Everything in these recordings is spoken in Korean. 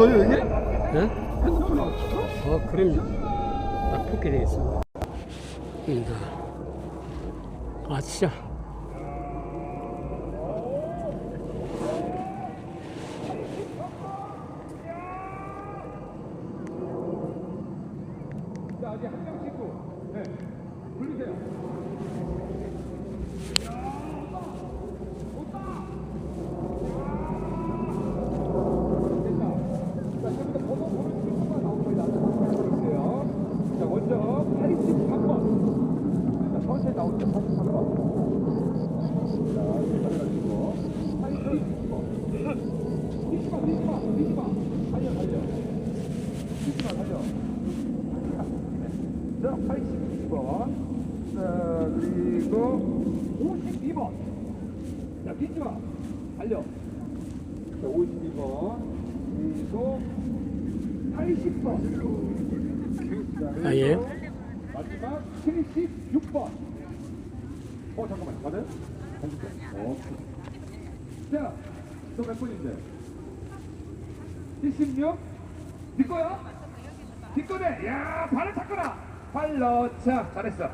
붙어요 여기? 예? 핸드폰하고 붙어? 어, 그럼요. 딱 붙게. 입니다. 아, 진짜. 한명 찍고 네 불리세요 자, 먼저 83번. 자, 천천히 나오죠. 83번. 자, 이렇게 가지고 82번. 뛰지마, 뛰지마, 뛰지마. 달려, 달려. 뛰지마, 달려. 자, 82번. 자, 그리고 52번. 자, 뛰지마. 달려. 자, 52번. 그리고 80번. 자, 아, 예. 마지막 76번. 어, 잠깐만. 맞아요? 80번. 어. 자, 너 몇 번인데? 76? 네 거야? 네 거네. 야, 발을 찼구나. 발 넣자. 잘했어.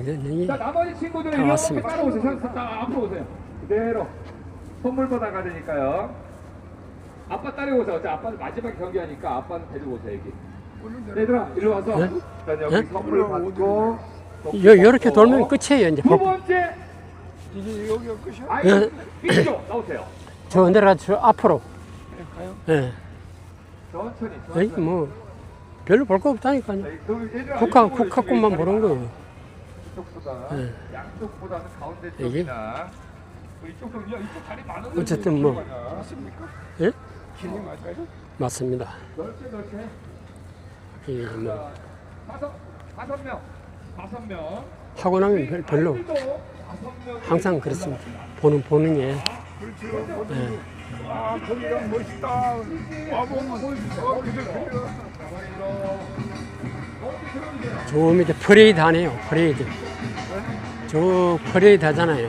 이제 여기 자, 나머지 친구들은 다 이렇게 왔습니다. 따라오세요. 자, 앞으로 오세요. 그대로. 선물 받아가 야 되니까요. 아빠 따라오세요. 자, 아빠는 마지막 경기하니까 아빠는 데리고 오세요, 여기. 얘들아, 일로 와서. 네? 자, 여기 네? 선물 받고. 요, 요렇게 돌면 끝이에요, 이제. 두 번째, 이게 여기가 끝이야? 아이, 네. 이쪽 나오세요. 저 내려가 저 앞으로. 가요? 예. 천천히, 에이, 천천히. 뭐, 별로 볼 거 없다니까요. 국화, 국화꽃만 보는 거예요. 가운데 이게? 뭐. 어쨌든 뭐. 예? 맞습니다. 이게 뭐, 자, 다섯, 다섯 명. 다섯 명. 하고 나면 별, 별로. 항상 그렇습니다. 보는, 보는 게. 예. 아, 거기가 멋있다. 와보면, 어, 그래, 그래. 저 밑에 퍼레이드 하네요. 퍼레이드. 저 퍼레이드 하잖아요.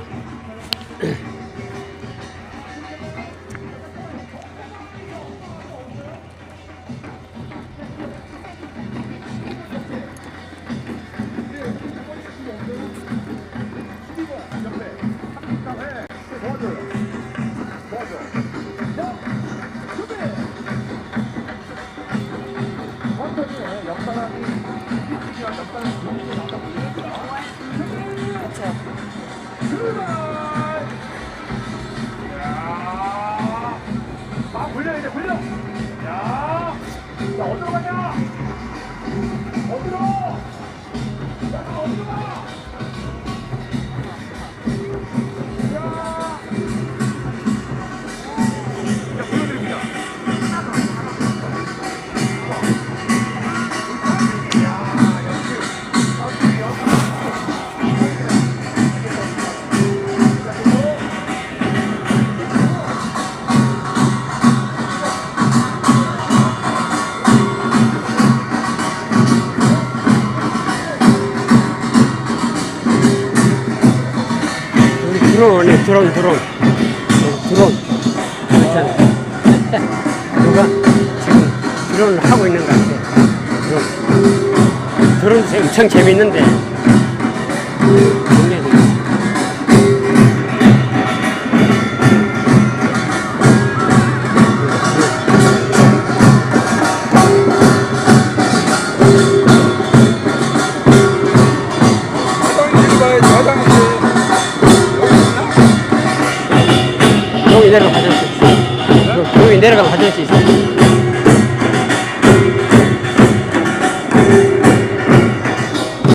어디로 가냐? 어디로? 야 어디로 가? 드론 오네, 드론, 드론. 여기 드론. 있잖아. 누가 지금 드론을 하고 있는 것 같아. 드론. 드론 엄청 재밌는데. 여기 내려가면 화장실 있어. 여기 내려가면 화장실 있어.